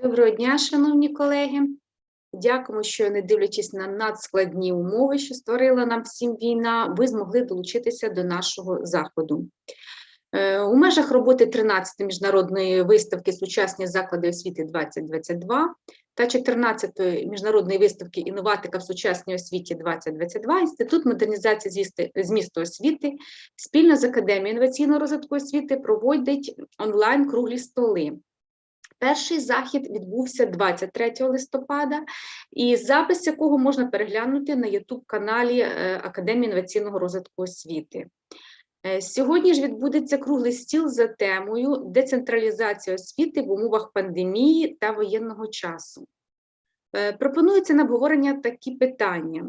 Доброго дня, шановні колеги. Дякуємо, що не дивлячись на надскладні умови, що створила нам всім війна, ви змогли долучитися до нашого заходу. Е, У межах роботи 13-ї міжнародної виставки Сучасні заклади освіти 2022 та 14-ї міжнародної виставки Інноватика в сучасній освіті 2022 Інститут модернізації змісту освіти спільно з Академією інноваційного розвитку освіти проводить онлайн круглі столи. Перший захід відбувся 23 листопада, і запис якого можна переглянути на YouTube-каналі е, Академії інноваційного розвитку освіти. Е, Сьогодні ж відбудеться круглий стіл за темою децентралізація освіти в умовах пандемії та воєнного часу. Е, Пропонується на обговорення такі питання: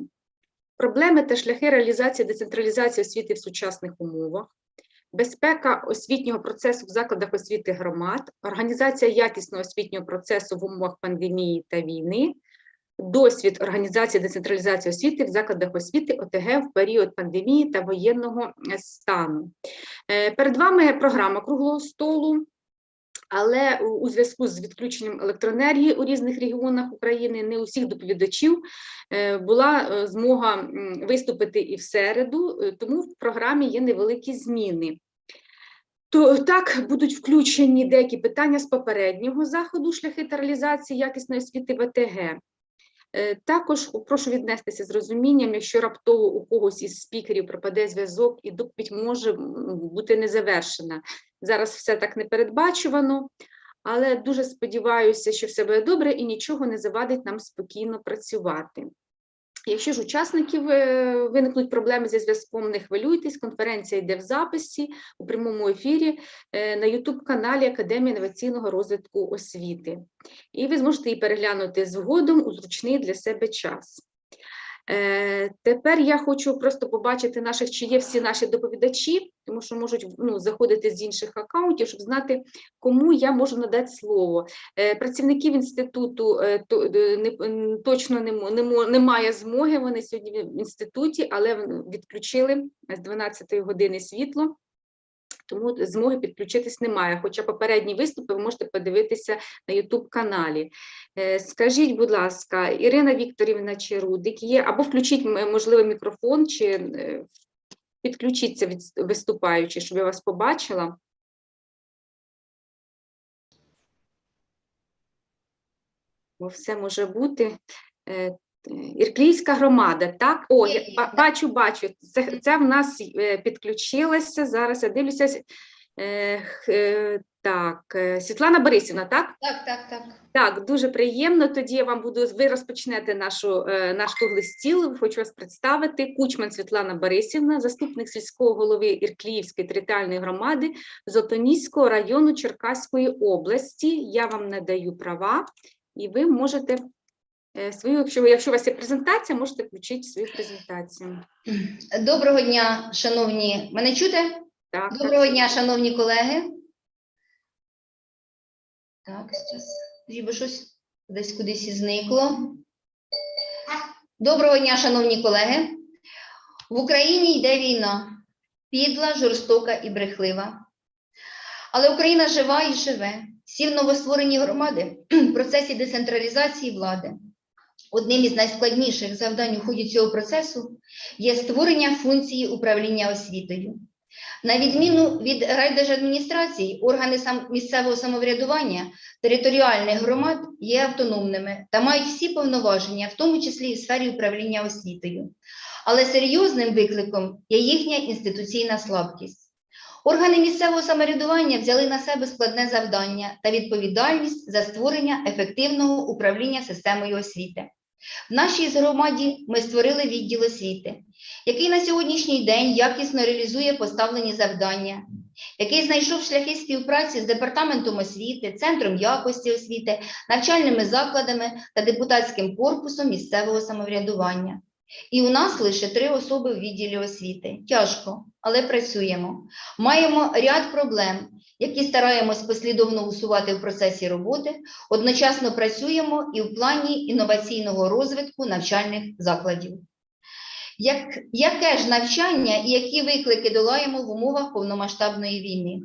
проблеми та шляхи реалізації децентралізації освіти в сучасних умовах, безпека освітнього процесу в закладах освіти громад, організація якісного освітнього процесу в умовах пандемії та війни, досвід організації децентралізації освіти в закладах освіти ОТГ в період пандемії та воєнного е, стану. Е, Перед вами програма круглого столу. Але у- зв'язку з відключенням електроенергії у різних регіонах України не у всіх доповідачів е, була змога виступити і в середу, тому в програмі є невеликі зміни. То так будуть включені деякі питання з попереднього заходу шляхи та реалізації якісної освіти ВТГ. Е, Також прошу віднестися з розумінням, якщо раптово у когось із спікерів пропаде зв'язок і доповідь може бути не завершена. Зараз все так не передбачувано, але дуже сподіваюся, що все буде добре і нічого не завадить нам спокійно працювати. Якщо ж учасників виникнуть проблеми зі зв'язком, не хвилюйтесь, конференція йде в записі у прямому ефірі е, на YouTube-каналі Академії інноваційного розвитку освіти. І ви зможете її переглянути згодом у зручний для себе час. Е, Тепер я хочу просто побачити наших, чи є всі наші доповідачі, тому що можуть ну, заходити з інших акаунтів, щоб знати, кому я можу надати слово. Е, Працівників інституту е, точно немає змоги. Вони сьогодні в інституті, але відключили з 12 години світло. Тому змоги підключитись немає. Хоча попередні виступи ви можете подивитися на youtube каналі Е, Скажіть, будь ласка, Ірина Вікторівна чи Рудик є, або включіть, можливо, мікрофон, чи е, підключіться від виступаючи, щоб я вас побачила. Бо все може бути. Ірклійська громада, так? О, я бачу, бачу. Це, це в нас е, підключилося. Зараз я дивлюся. Е, е, так, Світлана Борисівна, так? Так, так, так. Так, дуже приємно. Тоді я вам буду. Ви розпочнете нашу наш круглий стіл. Хочу вас представити. Кучман Світлана Борисівна, заступник сільського голови Іркліївської територіальної громади Золотоніського району Черкаської області. Я вам надаю права, і ви можете свою, якщо, якщо у вас є презентація, можете включити свою презентацію. Доброго дня, шановні. Мене чути? Так, так. Доброго дня, шановні колеги. Так, зараз. Бо щось десь кудись і зникло. Доброго дня, шановні колеги. В Україні йде війна. Підла, жорстока і брехлива. Але Україна жива і живе. Всі в новостворені громади в процесі децентралізації влади. Одним із найскладніших завдань у ході цього процесу є створення функції управління освітою. На відміну від райдержадміністрацій, органи місцевого самоврядування територіальних громад є автономними та мають всі повноваження, в тому числі і в сфері управління освітою. Але серйозним викликом є їхня інституційна слабкість. Органи місцевого самоврядування взяли на себе складне завдання та відповідальність за створення ефективного управління системою освіти. В нашій громаді ми створили відділ освіти, який на сьогоднішній день якісно реалізує поставлені завдання, який знайшов шляхи співпраці з департаментом освіти, центром якості освіти, навчальними закладами та депутатським корпусом місцевого самоврядування. І у нас лише три особи в відділі освіти. Тяжко, але працюємо. Маємо ряд проблем, які стараємось послідовно усувати в процесі роботи, одночасно працюємо і в плані інноваційного розвитку навчальних закладів. Як, яке ж навчання і які виклики долаємо в умовах повномасштабної війни?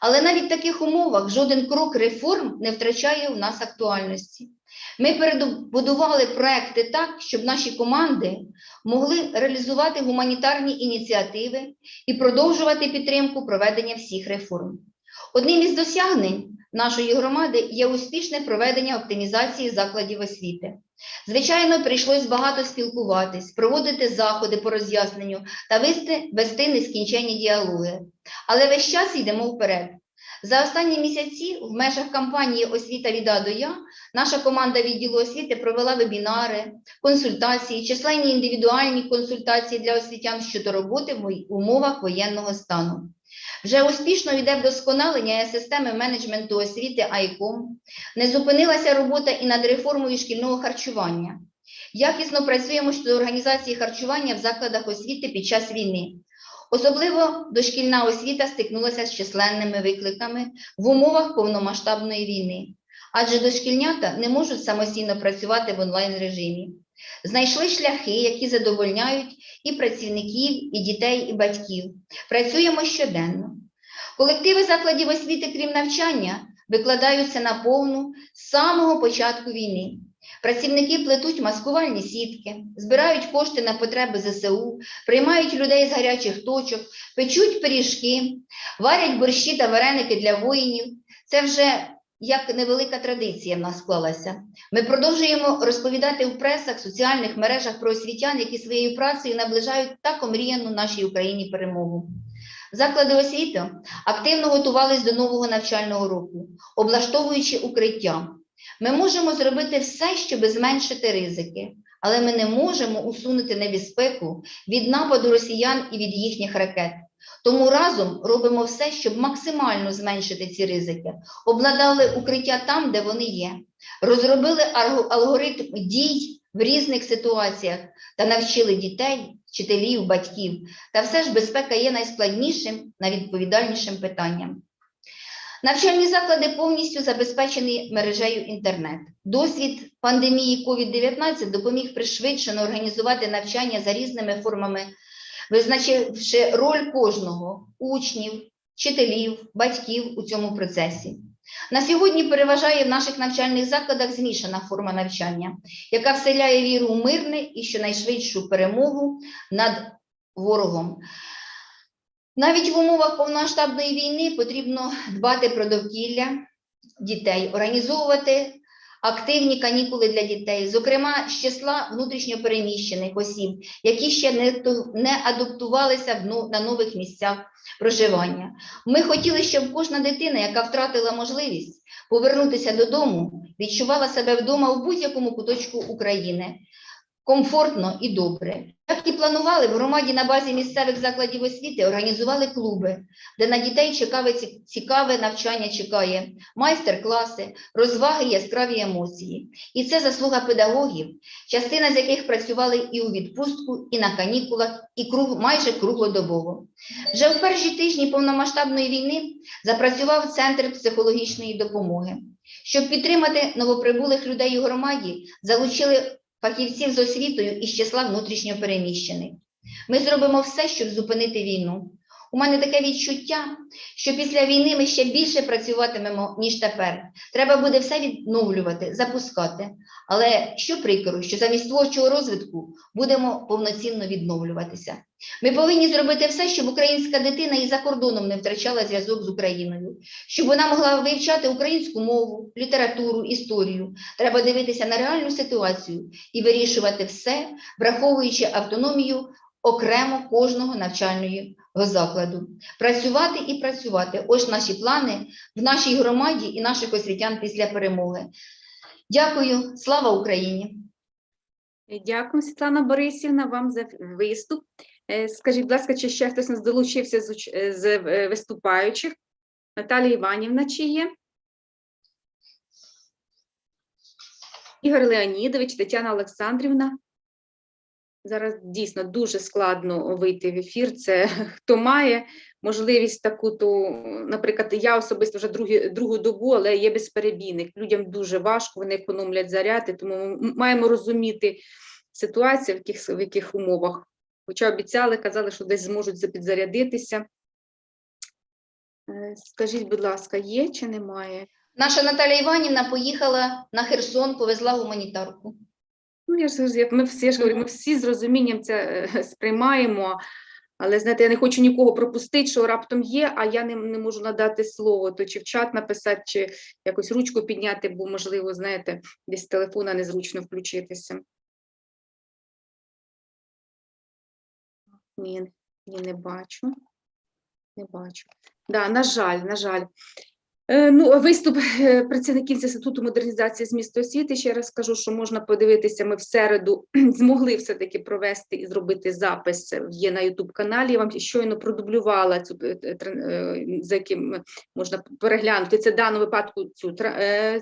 Але навіть в таких умовах жоден крок реформ не втрачає у нас актуальності. Ми перебудували проекти так, щоб наші команди могли реалізувати гуманітарні ініціативи і продовжувати підтримку проведення всіх реформ. Одним із досягнень нашої громади є успішне проведення оптимізації закладів освіти. Звичайно, прийшлось багато спілкуватись, проводити заходи по роз'ясненню та вести, вести нескінченні діалоги. Але весь час йдемо вперед. За останні місяці в межах кампанії Освіта від А до Я наша команда відділу освіти провела вебінари, консультації, численні індивідуальні консультації для освітян щодо роботи в умовах воєнного стану. Вже успішно йде вдосконалення системи менеджменту освіти АЙКОМ. Не зупинилася робота і над реформою шкільного харчування. Якісно працюємо щодо організації харчування в закладах освіти під час війни. Особливо дошкільна освіта стикнулася з численними викликами в умовах повномасштабної війни, адже дошкільнята не можуть самостійно працювати в онлайн режимі. Знайшли шляхи, які задовольняють і працівників, і дітей, і батьків. Працюємо щоденно. Колективи закладів освіти, крім навчання, викладаються на повну з самого початку війни. Працівники плетуть маскувальні сітки, збирають кошти на потреби ЗСУ, приймають людей з гарячих точок, печуть пиріжки, варять борщі та вареники для воїнів. Це вже як невелика традиція в нас склалася. Ми продовжуємо розповідати в пресах, соціальних мережах про освітян, які своєю працею наближають так омріяну нашій Україні перемогу. Заклади освіти активно готувались до нового навчального року, облаштовуючи укриття. Ми можемо зробити все, щоб зменшити ризики, але ми не можемо усунути небезпеку від нападу росіян і від їхніх ракет. Тому разом робимо все, щоб максимально зменшити ці ризики, обладнали укриття там, де вони є, розробили алгоритм дій в різних ситуаціях та навчили дітей, вчителів, батьків. Та все ж безпека є найскладнішим, найвідповідальнішим питанням. Навчальні заклади повністю забезпечені мережею інтернет. Досвід пандемії COVID-19 допоміг пришвидшено організувати навчання за різними формами, визначивши роль кожного учнів, вчителів, батьків у цьому процесі. На сьогодні переважає в наших навчальних закладах змішана форма навчання, яка вселяє віру у мирне і щонайшвидшу перемогу над ворогом. Навіть в умовах повномасштабної війни потрібно дбати про довкілля дітей, організовувати активні канікули для дітей, зокрема з числа внутрішньопереміщених осіб, які ще не, не адаптувалися но- на нових місцях проживання. Ми хотіли, щоб кожна дитина, яка втратила можливість повернутися додому, відчувала себе вдома в будь-якому куточку України. Комфортно і добре. Як і планували, в громаді на базі місцевих закладів освіти організували клуби, де на дітей цікаве, цікаве навчання чекає, майстер-класи, розваги, яскраві емоції. І це заслуга педагогів, частина з яких працювали і у відпустку, і на канікулах, і круг, майже круглодобово. Вже в перші тижні повномасштабної війни запрацював Центр психологічної допомоги. Щоб підтримати новоприбулих людей у громаді, залучили фахівців з освітою із числа внутрішньопереміщених. Ми зробимо все, щоб зупинити війну. У мене таке відчуття, що після війни ми ще більше працюватимемо, ніж тепер. Треба буде все відновлювати, запускати. Але що прикро, що замість творчого розвитку будемо повноцінно відновлюватися. Ми повинні зробити все, щоб українська дитина і за кордоном не втрачала зв'язок з Україною, щоб вона могла вивчати українську мову, літературу, історію. Треба дивитися на реальну ситуацію і вирішувати все, враховуючи автономію окремо кожного навчального закладу. Працювати і працювати. Ось наші плани в нашій громаді і наших освітян після перемоги. Дякую, слава Україні! Дякую, Світлана Борисівна, вам за виступ. Е, Скажіть, будь ласка, чи ще хтось нас долучився з, е, е, виступаючих? Наталія Іванівна, чи є? Ігор Леонідович, Тетяна Олександрівна. Зараз дійсно дуже складно вийти в ефір. Це хто має можливість таку, то, наприклад, я особисто вже другі, другу добу, але є безперебійник. Людям дуже важко, вони економлять заряди, тому ми маємо розуміти ситуацію, в яких, в яких умовах. Хоча обіцяли, казали, що десь зможуть запідзарядитися. Е, Скажіть, будь ласка, є чи немає? Наша Наталя Іванівна поїхала на Херсон, повезла гуманітарку. Ну, я ж як ми всі ж говорю, ми всі з розумінням це е, сприймаємо. Але знаєте, я не хочу нікого пропустити, що раптом є, а я не, не можу надати слово, то чи в чат написати, чи якось ручку підняти, бо, можливо, знаєте, десь з телефона незручно включитися. Ні, ні, не бачу. Не бачу. Да, на жаль, на жаль. Е, Ну, виступ е, працівників Інституту модернізації змісту освіти. Ще раз кажу, що можна подивитися. Ми в середу змогли все-таки провести і зробити запис. е, Є на Ютуб каналі. Я вам щойно продублювала цю за яким можна переглянути. Це даному випадку цю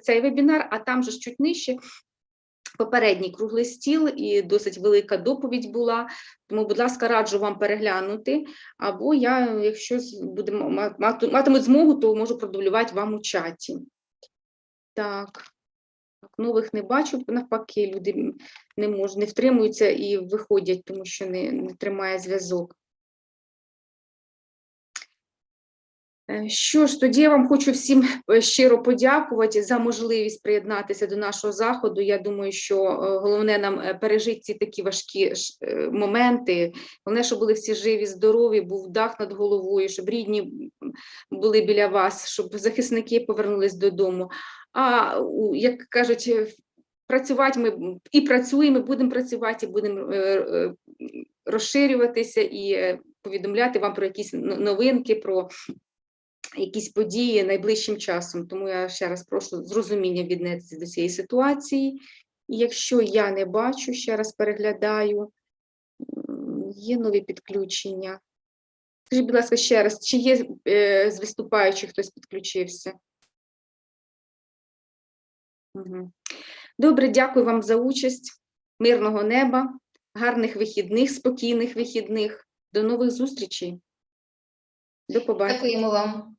цей вебінар, а там же ж чуть нижче. Попередній круглий стіл і досить велика доповідь була. Тому, будь ласка, раджу вам переглянути. Або я, якщо будемо матимуть змогу, то можу продублювати вам у чаті. Так, Нових не бачу, навпаки, люди не можуть, не втримуються і виходять, тому що не, не тримає зв'язок. Що ж, тоді я вам хочу всім е, щиро подякувати за можливість приєднатися до нашого заходу. Я думаю, що е, головне нам е, пережити ці такі важкі е, моменти. Головне, щоб були всі живі, здорові, був дах над головою, щоб рідні були біля вас, щоб захисники повернулись додому. А як кажуть, е, працювати ми і працюємо, будемо працювати, і будемо е, е, розширюватися і е, повідомляти вам про якісь новинки, про якісь події найближчим часом. Тому я ще раз прошу з розумінням віднестися до цієї ситуації. І якщо я не бачу, ще раз переглядаю, є нові підключення. Скажіть, будь ласка, ще раз, чи є е, з виступаючих хтось підключився? Добре, дякую вам за участь. Мирного неба, гарних вихідних, спокійних вихідних. До нових зустрічей. До побачення. Дякуємо вам.